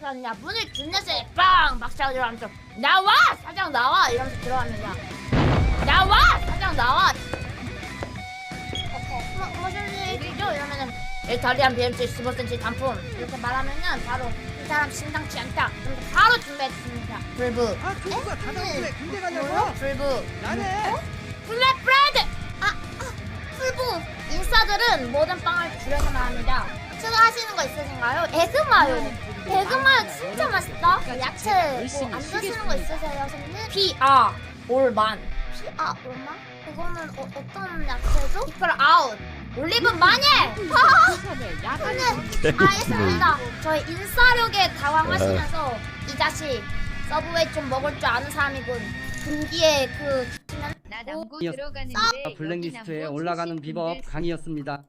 들어왔냐 문을 준내세 빵막 차고 들어가면서 나와! 사장 나와! 이러면서 들어왔느냐. 나와! 사장 나와! 어, 어, 무슨 일이죠? 이러면은 이탈리안 BMC 15cm 단품. 이렇게 말하면은 바로 이 사람 심상치 않다. 그래서 바로 준비했습니다. 불브 아 그거가 다다음에 군대 뭐요? 가냐고? 불브 나네. 블랙 브레드! 아, 아, 풀부! 인싸들은 모든 빵을 줄여서 말합니다. 추가하시는 거 있으신가요? 에그마요. 에그마요 진짜 맛있다. 야채 뭐안 드시는 거 있으세요, 선생님? 피 아 올만. 피아 올만? 이거는 어, 어떤 야채죠? 피플 아웃. 올리브 마늘! 네, 알겠습니다. 저희 인싸력에 당황하시면서 이 자식 서브웨이 좀 먹을 줄 아는 사람이군. 분기에 그 나 남고 들어가는데 블랙리스트에 올라가는 비법 강의였습니다.